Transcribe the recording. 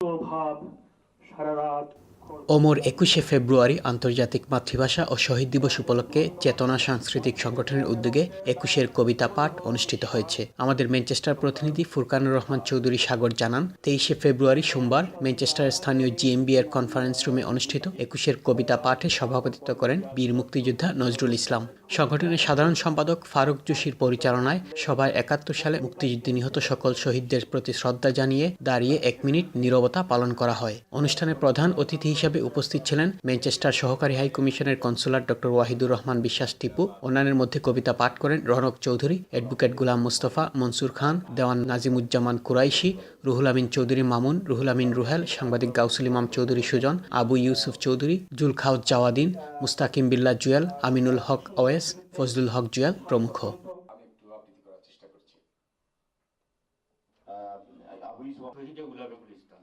ভাব সারা রাত ওমর একুশে ফেব্রুয়ারি আন্তর্জাতিক মাতৃভাষা ও শহীদ দিবস উপলক্ষে চেতনা সাংস্কৃতিক সংগঠনের উদ্যোগে একুশের কবিতা পাঠ অনুষ্ঠিত হয়েছে। আমাদের ম্যানচেস্টার প্রতিনিধি ফুরকানুর রহমান চৌধুরী সাগর জানান, তেইশে ফেব্রুয়ারি সোমবার ম্যানচেস্টারের স্থানীয় জিএমবি এর কনফারেন্স রুমে অনুষ্ঠিত একুশের কবিতা পাঠে সভাপতিত্ব করেন বীর মুক্তিযোদ্ধা নজরুল ইসলাম। সংগঠনের সাধারণ সম্পাদক ফারুক জোশীর পরিচালনায় সভায় একাত্তর সালে মুক্তিযুদ্ধে নিহত সকল শহীদদের প্রতি শ্রদ্ধা জানিয়ে দাঁড়িয়ে এক মিনিট নীরবতা পালন করা হয়। অনুষ্ঠানে প্রধান অতিথি হিসেবে উপস্থিত ছিলেন ম্যানচেস্টার সহকারী হাই কমিশনের কনসুলার ডক্টর ওয়াহিদুর রহমান বিশ্বাস টিপু। অন্যান্যের মধ্যে কবিতা পাঠ করেন রনক চৌধুরী, অ্যাডভোকেট গুলাম মুস্তফা মনসুর খান, দেওয়ান নাজিমুজ্জামান কুরাইশি, রুহুল আমিন চৌধুরী মামুন, রুহুল আমিন রুহেল, সাংবাদিক গাউসুল ইমাম চৌধুরী সুজন, আবু ইউসুফ চৌধুরী, জুলখাউদ জাওয়াদিন, মুস্তাকিম বিল্লাহ জুয়েল, আমিনুল হক ওয়েস, ফজলুল হক জুয়েল প্রমুখ। গুলাবেকুল ইসলাম